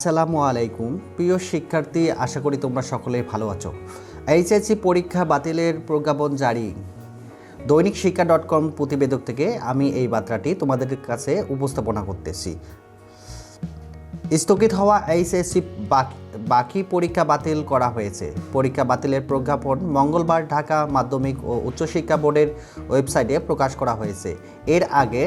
আসসালামু আলাইকুম। প্রিয় শিক্ষার্থী, আশা করি তোমরা সকলেই ভালো আছো। এইচএসসি পরীক্ষা বাতিলের প্রজ্ঞাপন জারি। দৈনিক শিক্ষা ডট কম প্রতিবেদক থেকে আমি এই বার্তাটি তোমাদের কাছে উপস্থাপনা করতেছি। স্থগিত হওয়া এইচএসসি বাকি পরীক্ষা বাতিল করা হয়েছে। পরীক্ষা বাতিলের প্রজ্ঞাপন মঙ্গলবার ঢাকা মাধ্যমিক ও উচ্চশিক্ষা বোর্ডের ওয়েবসাইটে প্রকাশ করা হয়েছে। এর আগে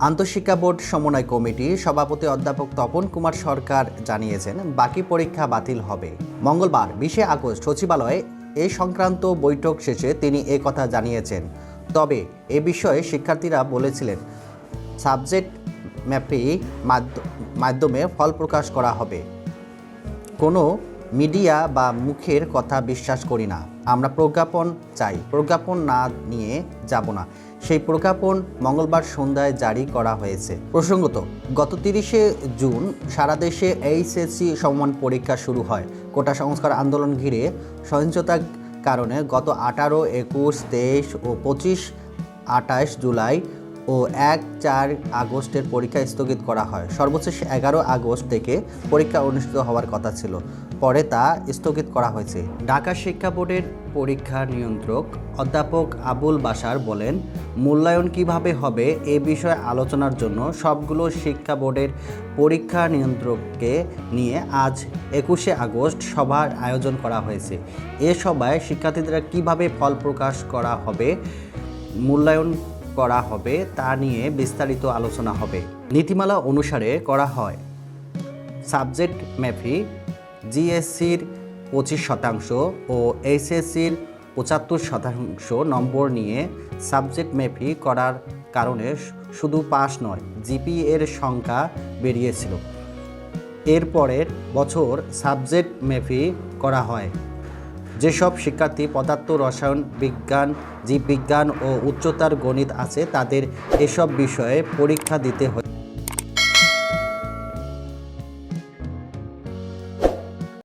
আন্তঃশিক্ষা বোর্ড সমন্বয় কমিটি সভাপতি অধ্যাপক তপন কুমার সরকার জানিয়েছেন, বাকি পরীক্ষা বাতিল হবে। মঙ্গলবার, বিশে আগস্ট, সচিবালয়ে এ সংক্রান্ত বৈঠক শেষে তিনি এ কথা জানিয়েছেন। তবে এ বিষয়ে শিক্ষার্থীরা বলেছিলেন, সাবজেক্ট ম্যাপি মাধ্যমে ফল প্রকাশ করা হবে। কোনো মিডিয়া বা মুখের কথা বিশ্বাস করি না। আমরা প্রজ্ঞাপন চাই। প্রজ্ঞাপন না নিয়ে যাব না। সেই প্রজ্ঞাপন মঙ্গলবার সন্ধ্যায় জারি করা হয়েছে। প্রসঙ্গত, গত তিরিশে জুন সারা দেশে এইচএসসি সমমান পরীক্ষা শুরু হয়। কোটা সংস্কার আন্দোলন ঘিরে সহিংসতার কারণে গত আঠারো, একুশ, তেইশ ও পঁচিশ, আঠাশ জুলাই ও এক চার আগস্টের পরীক্ষা স্থগিত করা হয়। সর্বশেষ এগারো আগস্ট থেকে পরীক্ষা অনুষ্ঠিত হওয়ার কথা ছিল। পরে তা স্থগিত করা হয়েছে। ঢাকা শিক্ষা বোর্ডের পরীক্ষা নিয়ন্ত্রক অধ্যাপক আবুল বাসার বলেন, মূল্যায়ন কীভাবে হবে এ বিষয়ে আলোচনার জন্য সবগুলো শিক্ষা বোর্ডের পরীক্ষা নিয়ন্ত্রককে নিয়ে আজ একুশে আগস্ট সভার আয়োজন করা হয়েছে। এ সভায় শিক্ষার্থীদের কীভাবে ফল প্রকাশ করা হবে, মূল্যায়ন করা হবে তা নিয়ে বিস্তারিত আলোচনা হবে। নীতিমালা অনুসারে করা হয়। সাবজেক্ট ম্যাফি জিএসসির পঁচিশ শতাংশ ও এইচএসসির পঁচাত্তর শতাংশ নম্বর নিয়ে সাবজেক্ট ম্যাফি করার কারণে শুধু পাস নয়, জিপি এর সংখ্যা বেরিয়েছিল। এরপরের বছর সাবজেক্ট ম্যাফি করা হয়। যেসব শিক্ষার্থী পদার্থ, রসায়ন, বিজ্ঞান, জীববিজ্ঞান ও উচ্চতার গণিত আছে, তাদের এসব বিষয়ে পরীক্ষা দিতে হয়।